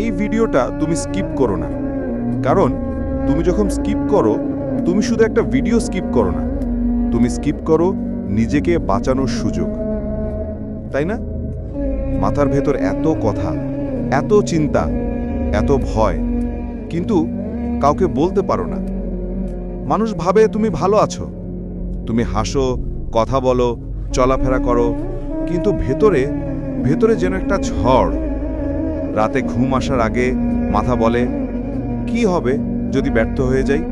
এই ভিডিওটা তুমি স্কিপ করো না। কারণ তুমি যখন স্কিপ করো, তুমি শুধু একটা ভিডিও স্কিপ করো না। তুমি স্কিপ করো নিজেকে বাঁচানোর সুযোগ। তাই না? মাথার ভেতর এত কথা, এত চিন্তা, এত ভয়, কিন্তু কাউকে বলতে পারো না। মানুষ ভাবে তুমি ভালো আছো। তুমি হাসো, কথা বলো, চলাফেরা করো, কিন্তু ভেতরে ভেতরে যেন একটা ঝড় রাতে ঘুম আসার আগে মাথা বলে, কি হবে যদি ব্যর্থ হয়ে যাই?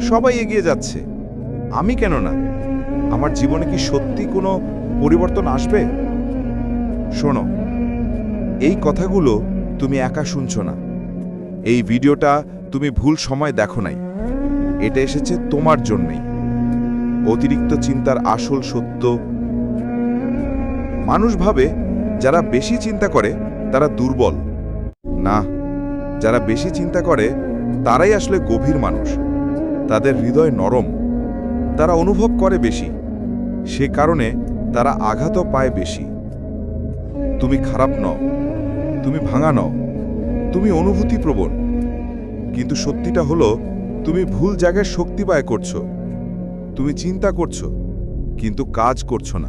সবাই এগিয়ে যাচ্ছে। আমি কেন না? আমার জীবনে কি সত্যি কোনো পরিবর্তন আসবে? শোনো, এই কথাগুলো তুমি একা শুনছো না। এই ভিডিওটা তুমি ভুল সময় দেখো নাই। এটা এসেছে তোমার জন্যেই। অতিরিক্ত চিন্তার আসল সত্য। মানুষ ভাবে, যারা বেশি চিন্তা করে, তারা দুর্বল। না, যারা বেশি চিন্তা করে, তারাই আসলে গভীর মানুষ। তাদের হৃদয় নরম। তারা অনুভব করে বেশি। সে কারণে তারা আঘাতও পায় বেশি। তুমি খারাপ নও। তুমি ভাঙা নও। তুমি অনুভূতিপ্রবণ। কিন্তু সত্যিটা হলো, তুমি ভুল জায়গায় শক্তি ব্যয় করছ। তুমি চিন্তা করছ, কিন্তু কাজ করছ না।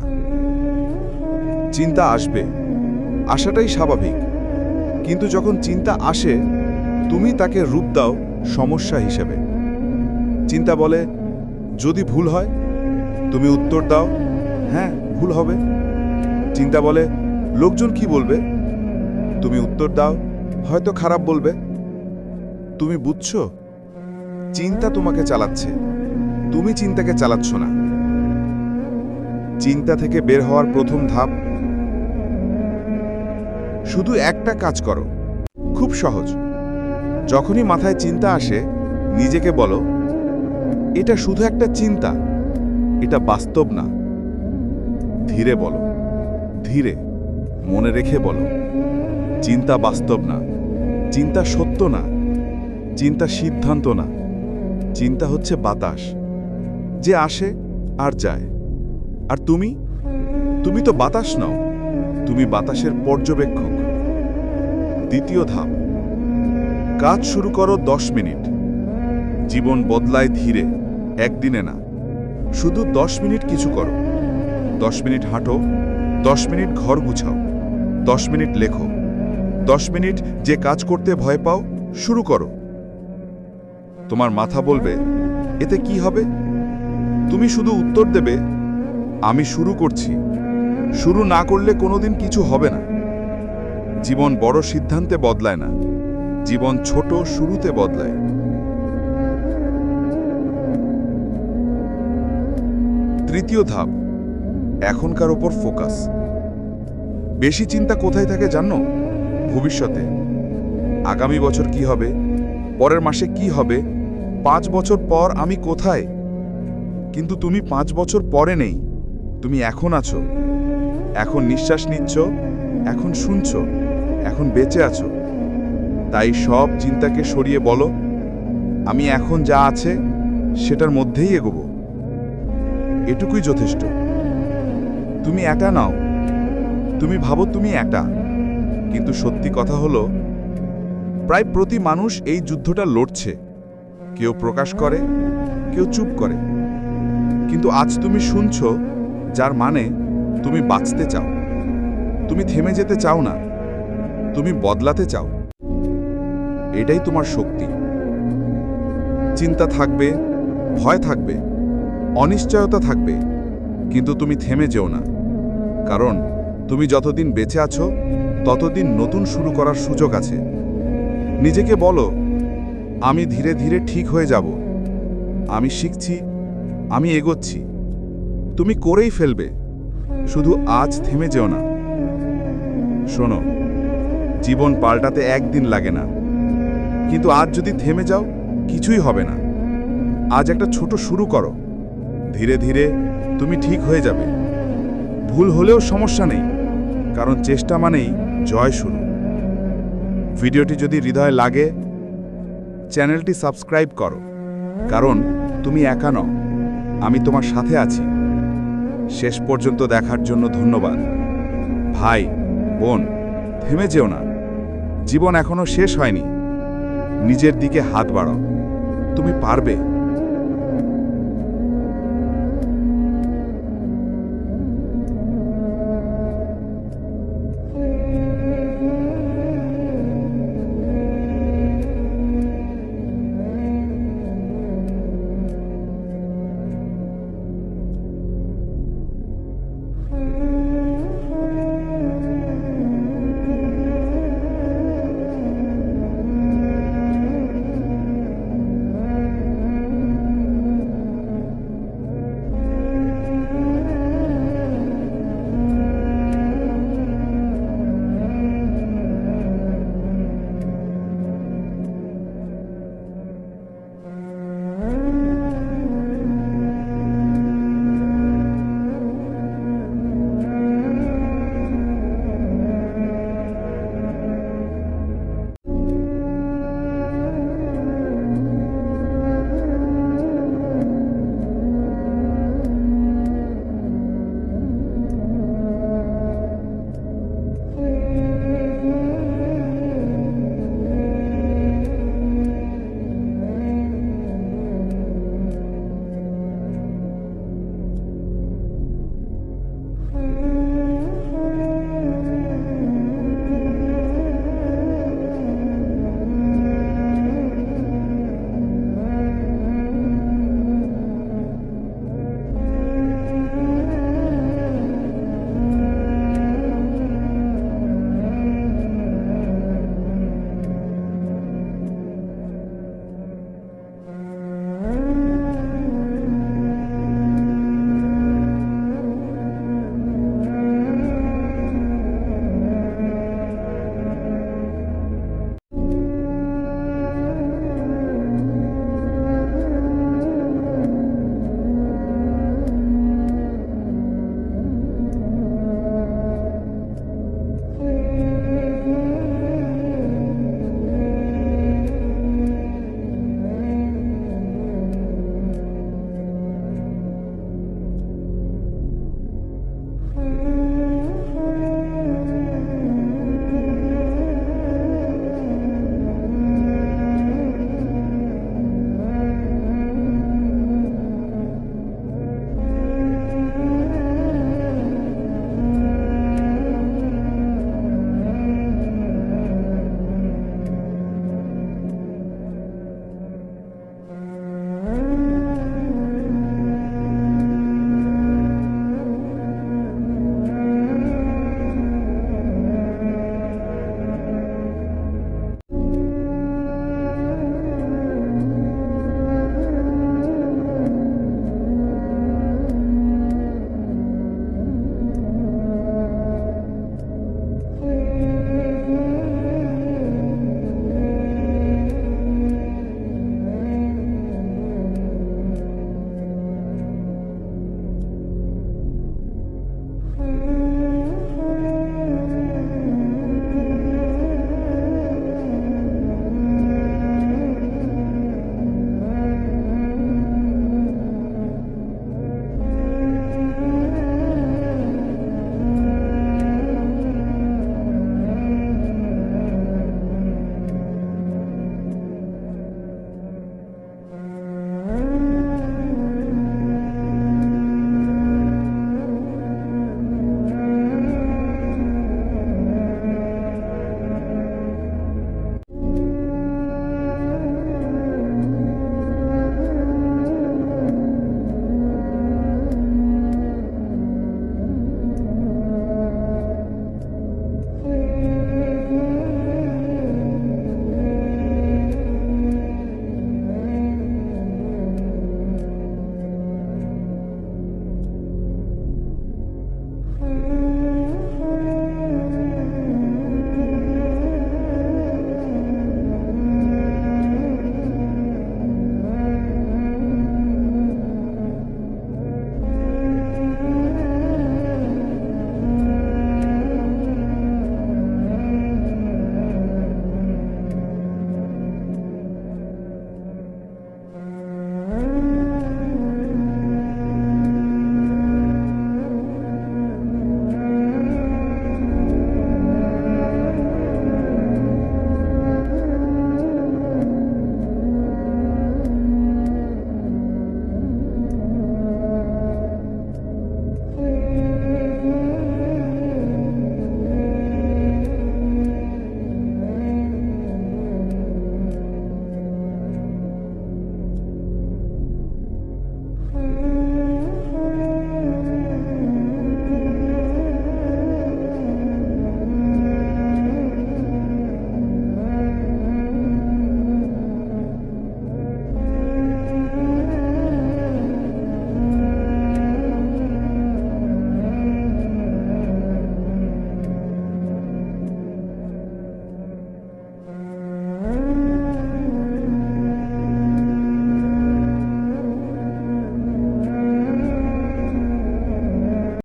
চিন্তা আসবে। আসাটাই স্বাভাবিক। কিন্তু যখন চিন্তা আসে, তুমি তাকে রূপ দাও সমস্যা হিসেবে। চিন্তা বলে, যদি ভুল হয়, তুমি উত্তর দাও হ্যাঁ ভুল হবে। চিন্তা বলে, লোকজন কি বলবে? তুমি উত্তর দাও, হয়তো খারাপ বলবে। তুমি বুঝছ? চিন্তা তোমাকে চালাচ্ছে। তুমি চিন্তাকে চালাচ্ছ না। চিন্তা থেকে বের হওয়ার প্রথম ধাপ শুধু একটা কাজ করো। খুব সহজ। যখনই মাথায় চিন্তা আসে, নিজেকে বলো, এটা শুধু একটা চিন্তা, এটা বাস্তব না। ধীরে বলো, ধীরে মনে রেখে বলো, চিন্তা বাস্তব না, চিন্তা সত্য না, চিন্তা সিদ্ধান্ত না, চিন্তা হচ্ছে বাতাস, যে আসে আর যায়। আর তুমি? তুমি তো বাতাস নও, তুমি বাতাসের পর্যবেক্ষক। দ্বিতীয় ধাপ। কাজ শুরু করো দশ মিনিট। জীবন বদলায় ধীরে, একদিনে না। শুধু দশ মিনিট কিছু করো। দশ মিনিট হাঁটো, দশ মিনিট ঘর গুছাও, দশ মিনিট লেখো, দশ মিনিট যে কাজ করতে ভয় পাও, শুরু করো। তোমার মাথা বলবে, এতে কি হবে? তুমি শুধু উত্তর দেবে, আমি শুরু করছি। শুরু না করলে কোনোদিন কিছু হবে না। জীবন বড় সিদ্ধান্তে বদলায় না। জীবন ছোট শুরুতে বদলায়। তৃতীয় ধাপ, এখনকার ওপর ফোকাস। বেশি চিন্তা কোথায় থাকে জানো? ভবিষ্যতে। আগামী বছর কি হবে? পরের মাসে কি হবে? পাঁচ বছর পর আমি কোথায়? কিন্তু তুমি পাঁচ বছর পরে নেই। তুমি এখন আছো। এখন নিঃশ্বাস নিচ্ছ, এখন শুনছ। এখন বেঁচে আছো। তাই সব চিন্তাকে সরিয়ে বলো, আমি এখন যা আছে সেটার মধ্যেই এগোবো। এটুকুই যথেষ্ট। তুমি একা নাও। তুমি ভাবো তুমি একা। কিন্তু সত্যি কথা হলো, প্রায় প্রতি মানুষ এই যুদ্ধটা লড়ছে। কেউ প্রকাশ করে, কেউ চুপ করে। কিন্তু আজ তুমি শুনছ, যার মানে তুমি বাঁচতে চাও। তুমি থেমে যেতে চাও না। তুমি বদলাতে চাও। এটাই তোমার শক্তি। চিন্তা থাকবে, ভয় থাকবে, অনিশ্চয়তা থাকবে, কিন্তু তুমি থেমে যেও না। কারণ তুমি যতদিন বেঁচে আছো, ততদিন নতুন শুরু করার সুযোগ আছে। নিজেকে বলো, আমি ধীরে ধীরে ঠিক হয়ে যাব। আমি শিখছি, আমি এগোচ্ছি। তুমি করেই ফেলবে, শুধু আজ থেমে যেও না। শোনো জীবন পাল্টাতে একদিন লাগে না। কিন্তু আজ যদি থেমে যাও, কিছুই হবে না। আজ একটা ছোট শুরু করো। ধীরে ধীরে তুমি ঠিক হয়ে যাবে। ভুল হলেও সমস্যা নেই, কারণ চেষ্টা মানেই জয় শুরু। ভিডিওটি যদি হৃদয় লাগে, চ্যানেলটি সাবস্ক্রাইব করো। কারণ তুমি একা নও, আমি তোমার সাথে আছি। শেষ পর্যন্ত দেখার জন্য ধন্যবাদ। ভাই, বোন, থেমে যেও না। জীবন এখনও শেষ হয়নি। নিজের দিকে হাত বাড়ো তুমি পারবে।